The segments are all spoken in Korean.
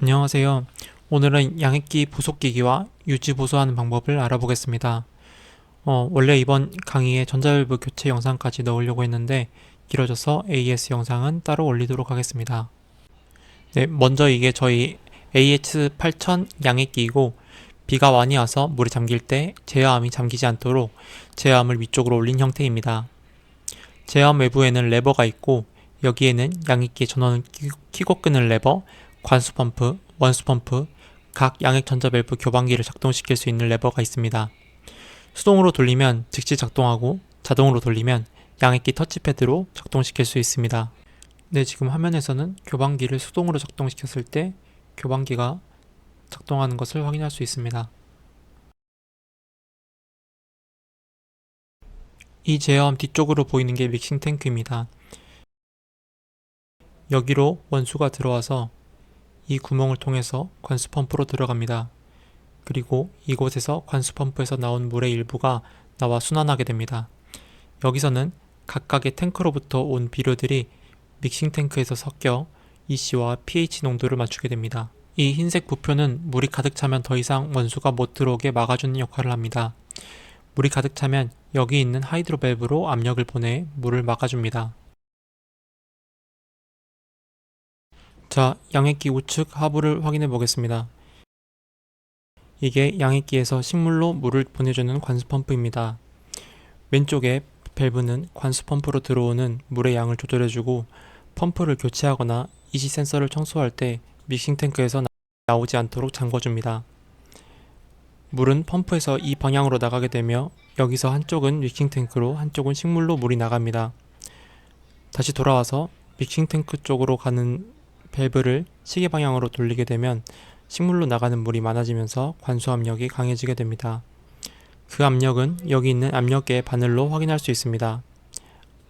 안녕하세요. 오늘은 양액기 부속기기와 유지 보수하는 방법을 알아보겠습니다. 어, 원래 이번 강의에 전자밸브 교체 영상까지 넣으려고 했는데 길어져서 AS 영상은 따로 올리도록 하겠습니다. 네, 먼저 이게 저희 AH8000 양액기이고 비가 많이 와서 물에 잠길 때 제어함이 잠기지 않도록 제어함을 위쪽으로 올린 형태입니다. 제어함 외부에는 레버가 있고 여기에는 양액기의 전원을 끼- 켜고 끄는 레버, 관수 펌프, 원수 펌프, 각 양액 전자 밸브 교반기를 작동시킬 수 있는 레버가 있습니다. 수동으로 돌리면 즉시 작동하고 자동으로 돌리면 양액기 터치패드로 작동시킬 수 있습니다. 네, 지금 화면에서는 교반기를 수동으로 작동시켰을 때 교반기가 작동하는 것을 확인할 수 있습니다. 이 제어함 뒤쪽으로 보이는 게 믹싱 탱크입니다. 여기로 원수가 들어와서 이 구멍을 통해서 관수 펌프로 들어갑니다. 그리고 이곳에서 관수 펌프에서 나온 물의 일부가 나와 순환하게 됩니다. 여기서는 각각의 탱크로부터 온 비료들이 믹싱 탱크에서 섞여 EC와 pH 농도를 맞추게 됩니다. 이 흰색 부표는 물이 가득 차면 더 이상 원수가 못 들어오게 막아주는 역할을 합니다. 물이 가득 차면 여기 있는 하이드로 밸브로 압력을 보내 물을 막아줍니다. 자, 양액기 우측 하부를 확인해 보겠습니다. 이게 양액기에서 식물로 물을 보내주는 관수 펌프입니다. 왼쪽에 밸브는 관수 펌프로 들어오는 물의 양을 조절해주고 펌프를 교체하거나 이지 센서를 청소할 때 믹싱 탱크에서 나- 나오지 않도록 잠궈줍니다. 물은 펌프에서 이 방향으로 나가게 되며 여기서 한쪽은 믹싱 탱크로 한쪽은 식물로 물이 나갑니다. 다시 돌아와서 믹싱 탱크 쪽으로 가는 밸브를 시계 방향으로 돌리게 되면 식물로 나가는 물이 많아지면서 관수 압력이 강해지게 됩니다. 그 압력은 여기 있는 압력계의 바늘로 확인할 수 있습니다.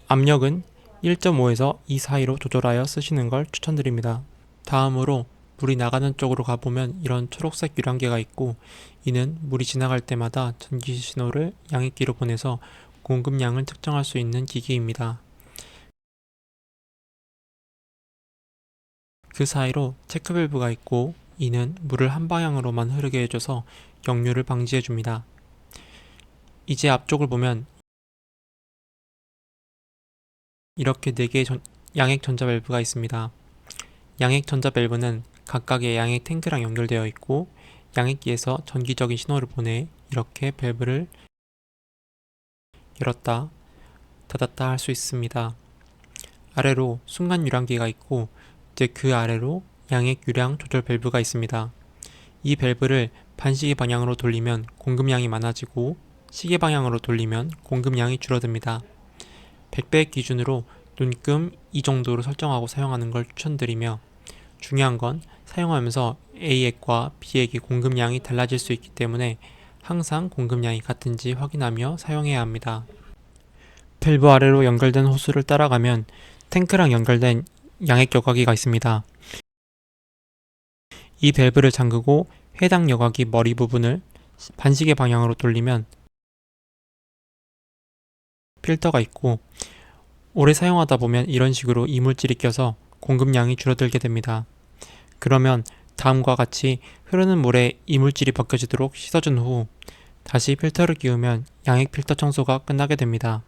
압력은 1.5에서 2 사이로 조절하여 쓰시는 걸 추천드립니다. 다음으로 물이 나가는 쪽으로 가보면 이런 초록색 유량계가 있고 이는 물이 지나갈 때마다 전기 신호를 양액기로 보내서 공급량을 측정할 수 있는 기기입니다. 그 사이로 체크밸브가 있고 이는 물을 한 방향으로만 흐르게 해줘서 역류를 방지해 줍니다. 이제 앞쪽을 보면 이렇게 4개의 전- 양액 전자 밸브가 있습니다. 양액 전자 밸브는 각각의 양액 탱크랑 연결되어 있고 양액기에서 전기적인 신호를 보내 이렇게 밸브를 열었다 닫았다 할 수 있습니다. 아래로 순간 유량기가 있고 이제 그 아래로 양액 유량 조절 밸브가 있습니다. 이 밸브를 반시계 방향으로 돌리면 공급량이 많아지고 시계 방향으로 돌리면 공급량이 줄어듭니다. 100배 기준으로 눈금 이 정도로 설정하고 사용하는 걸 추천드리며 중요한 건 사용하면서 A액과 B액의 공급량이 달라질 수 있기 때문에 항상 공급량이 같은지 확인하며 사용해야 합니다. 밸브 아래로 연결된 호스를 따라가면 탱크랑 연결된 양액 여과기가 있습니다. 이 밸브를 잠그고 해당 여과기 머리 부분을 반시계 방향으로 돌리면 필터가 있고 오래 사용하다 보면 이런 식으로 이물질이 껴서 공급량이 줄어들게 됩니다. 그러면 다음과 같이 흐르는 물에 이물질이 벗겨지도록 씻어준 후 다시 필터를 끼우면 양액 필터 청소가 끝나게 됩니다.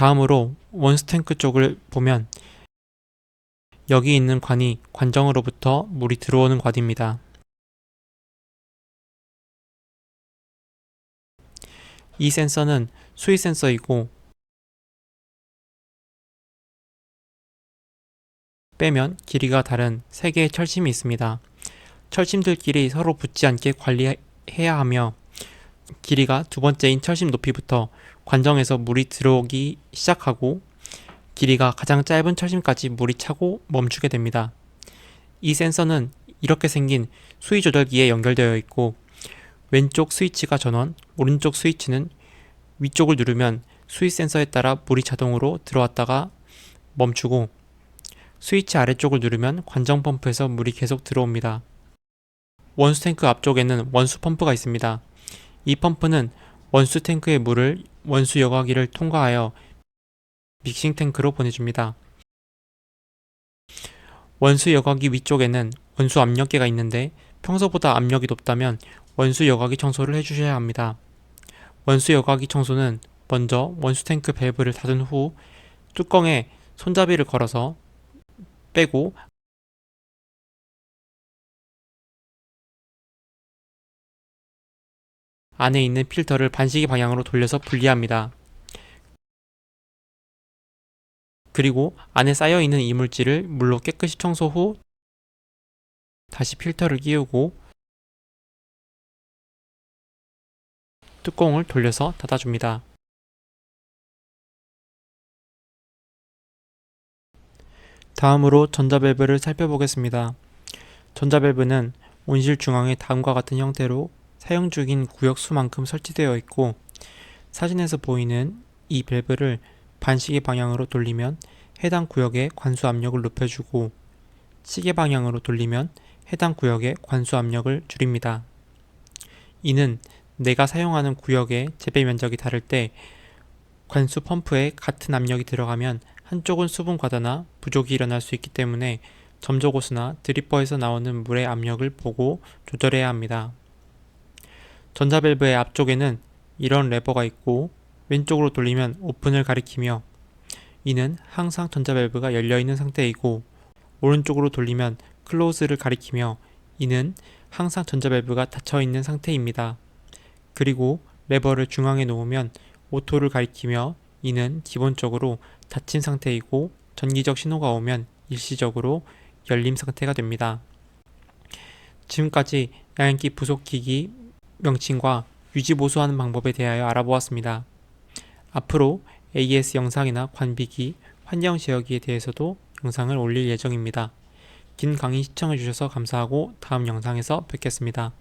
다음으로 원스 탱크 쪽을 보면 여기 있는 관이 관정으로부터 물이 들어오는 관입니다. 이 센서는 수위 센서이고 빼면 길이가 다른 3개의 철심이 있습니다. 철심들끼리 서로 붙지 않게 관리해야 하며 길이가 두 번째인 철심 높이부터 관정에서 물이 들어오기 시작하고 길이가 가장 짧은 철심까지 물이 차고 멈추게 됩니다. 이 센서는 이렇게 생긴 수위 조절기에 연결되어 있고 왼쪽 스위치가 전원, 오른쪽 스위치는 위쪽을 누르면 수위 센서에 따라 물이 자동으로 들어왔다가 멈추고 스위치 아래쪽을 누르면 관정 펌프에서 물이 계속 들어옵니다. 원수 탱크 앞쪽에는 원수 펌프가 있습니다. 이 펌프는 원수 탱크의 물을 원수 여과기를 통과하여 믹싱 탱크로 보내줍니다. 원수 여과기 위쪽에는 원수 압력계가 있는데 평소보다 압력이 높다면 원수 여과기 청소를 해주셔야 합니다. 원수 여과기 청소는 먼저 원수 탱크 밸브를 닫은 후 뚜껑에 손잡이를 걸어서 빼고 안에 있는 필터를 반시계 방향으로 돌려서 분리합니다. 그리고 안에 쌓여 있는 이물질을 물로 깨끗이 청소 후 다시 필터를 끼우고 뚜껑을 돌려서 닫아줍니다. 다음으로 전자밸브를 살펴보겠습니다. 전자밸브는 온실 중앙에 다음과 같은 형태로 사용 중인 구역 수만큼 설치되어 있고 사진에서 보이는 이 밸브를 반시계 방향으로 돌리면 해당 구역의 관수 압력을 높여주고 시계 방향으로 돌리면 해당 구역의 관수 압력을 줄입니다. 이는 내가 사용하는 구역의 재배 면적이 다를 때 관수 펌프에 같은 압력이 들어가면 한쪽은 수분 과다나 부족이 일어날 수 있기 때문에 점적호스나 드리퍼에서 나오는 물의 압력을 보고 조절해야 합니다. 전자밸브의 앞쪽에는 이런 레버가 있고 왼쪽으로 돌리면 오픈을 가리키며 이는 항상 전자밸브가 열려 있는 상태이고 오른쪽으로 돌리면 클로즈를 가리키며 이는 항상 전자밸브가 닫혀 있는 상태입니다. 그리고 레버를 중앙에 놓으면 오토를 가리키며 이는 기본적으로 닫힌 상태이고 전기적 신호가 오면 일시적으로 열림 상태가 됩니다. 지금까지 양인기 부속기기 명칭과 유지 보수하는 방법에 대하여 알아보았습니다. 앞으로 AS 영상이나 관비기, 환경 제어기에 대해서도 영상을 올릴 예정입니다. 긴 강의 시청해주셔서 감사하고 다음 영상에서 뵙겠습니다.